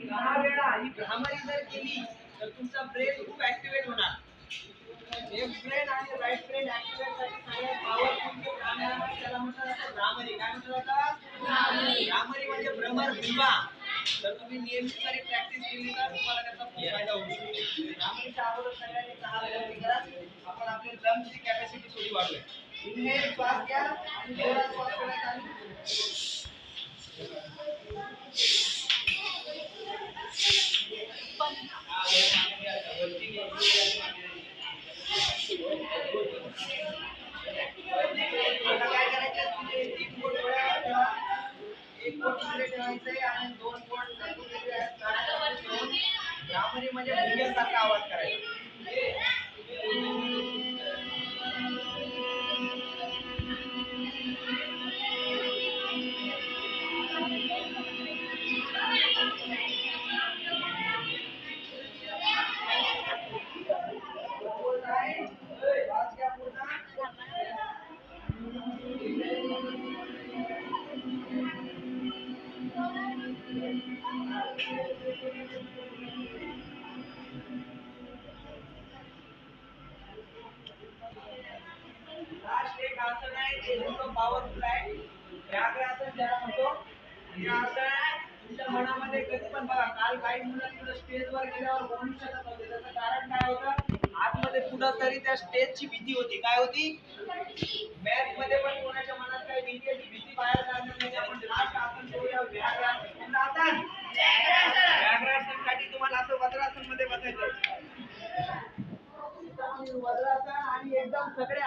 दहा वेळा ही भ्रामरी जर केली तर तुमचा ब्रेन खूप ऍक्टिव्हेट होणार लेफ्ट ब्रेन आणि राईट ब्रेन ऍक्टिव्हेटसाठी सगळ्यात पॉवरफुल जे प्राणायाम त्याला भ्रामरी काय भ्रामरी म्हणजे भ्रमर तर तुम्ही नियमित जरी प्रॅक्टिस केली तर तुम्हाला त्याचा खूप फायदा होऊ शकतो. भ्रामरीच्या अगोदर सगळ्यांनी दहा विनंती करा आपण आपली लंग्सची कॅपॅसिटी थोडी वाढवूया. इनहेल श्वास घ्या आणि जोरात श्वास सोडा बोट इकडे ठेवायचंय आणि दोन बोट वेगवेगळे म्हणजे भुंग्यासारखा आवाज करायचा. एक आसन आहे. व्याघ्रासन ज्याला म्हणतो हे आसन तुमच्या मनामध्ये कधी पण बघा काल काही मुलं तिकडे स्टेजवर गेल्यावर बोलू शकत नव्हते. त्याचं कारण काय होतं आतमध्ये कुठं तरी त्या स्टेजची भीती होती. काय होती? मॅच मध्ये पण कोणाच्या मनात काय भीती आहे भीती बाहेर काढण्यासाठी म्हणजे आपण लास्ट आसन करूया व्याघ्रासन कोणतं आसन व्याघ्रासनसाठी तुम्हाला असं वज्रासनमध्ये बसायचं वज्रासन आणि एकदम सगळे